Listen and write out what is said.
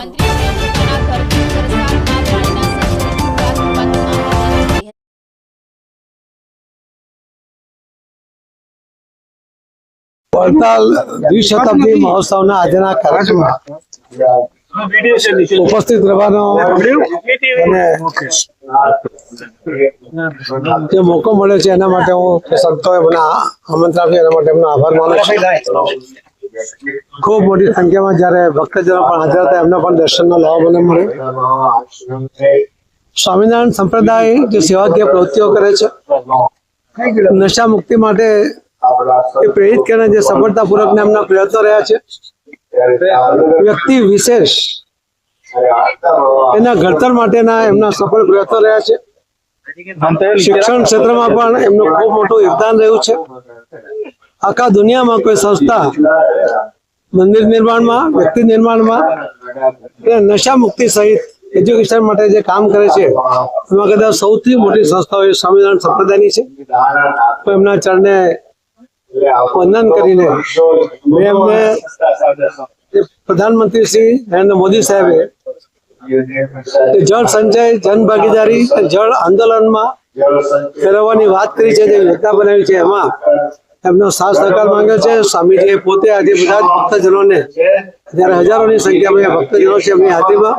મંત્રીશ્રીએ પોતાના ઘરથી સરસારમાં પાણીના સંચયની શરૂઆત કરવાની માન્યતા કરી વડતાલ દ્વિશતાબ્દી મહોત્સવના આજના કાર્યક્રમમાં ઉપસ્થિત રહેવાનો જે મોકો મળ્યો છે એના માટે હું સંતોએ મને આમંત્રણ આપ્યું એના માટે એમનો આભાર માનું છું. ખૂબ મોટી સંખ્યામાં જ્યારે ભક્તજનો પણ હાજર હતા, એમનો પણ દર્શનનો લાભ મને મળે. સ્વામિનારાયણ સંપ્રદાય જે સેવાકીય પ્રવૃત્તિઓ કરે છે, નશા મુક્તિ માટે એ પ્રેરિત કરીને જે સફળતાપૂર્વક એમના પ્રયત્નો રહ્યા છે, વ્યક્તિ વિશેષ એના ઘડતર માટેના એમના સફળ પ્રયત્નો રહ્યા છે. શિક્ષણ ક્ષેત્રમાં પણ એમનું ખૂબ મોટું યોગદાન રહ્યું છે. આખા દુનિયામાં કોઈ સંસ્થા મંદિર નિર્માણમાં, વ્યક્તિ નિર્માણમાં નશા મુક્તિ સહિત એજ્યુકેશન માટે જે કામ કરે છે, એમાં કદાચ સૌથી મોટી સંસ્થાઓ એ સ્વામિનારાયણ સંપ્રદાયની છે. તો એમના ચરણે વંદન કરીને એમને પ્રધાનમંત્રી શ્રી નરેન્દ્ર મોદી સાહેબે જળ સંચય, જન ભાગીદારી, જળ આંદોલનમાં ફેરવવાની વાત કરી છે, જે યોજના બનાવી છે એમાં. એમનો સાથ સહકાર માંગ્યો છે. સ્વામીજી પોતે આજે બધા જ ભક્તજનોને, અત્યારે હજારોની સંખ્યામાં ભક્તજનો છે એમની હાથીમાં.